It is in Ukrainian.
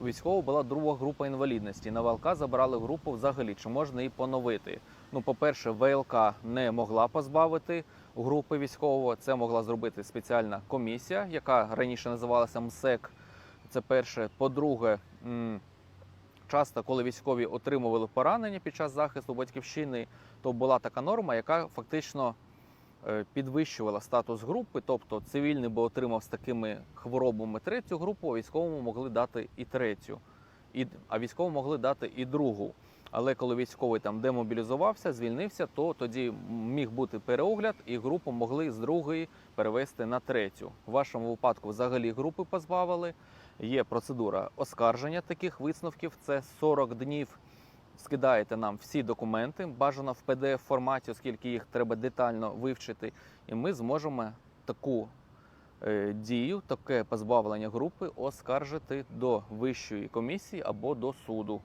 у військового була друга група інвалідності. На ВЛК забрали групу взагалі. Чи можна її поновити? Ну, по-перше, ВЛК не могла позбавити групи військового. Це могла зробити спеціальна комісія, яка раніше називалася МСЕК. Це перше. По-друге, часто, коли військові отримували поранення під час захисту батьківщини, то була така норма, яка фактично підвищувала статус групи. Тобто цивільний би отримав з такими хворобами третю групу, а військовому могли дати і третю, і, а військовому могли дати і другу. Але коли військовий там демобілізувався, звільнився, то тоді міг бути переогляд, і групу могли з другої перевести на третю. В вашому випадку взагалі групи позбавили. Є процедура оскарження таких висновків. Це 40 днів. Скидаєте нам всі документи, бажано в pdf форматі, оскільки їх треба детально вивчити, і ми зможемо таку е, дію, таке позбавлення групи оскаржити до вищої комісії або до суду.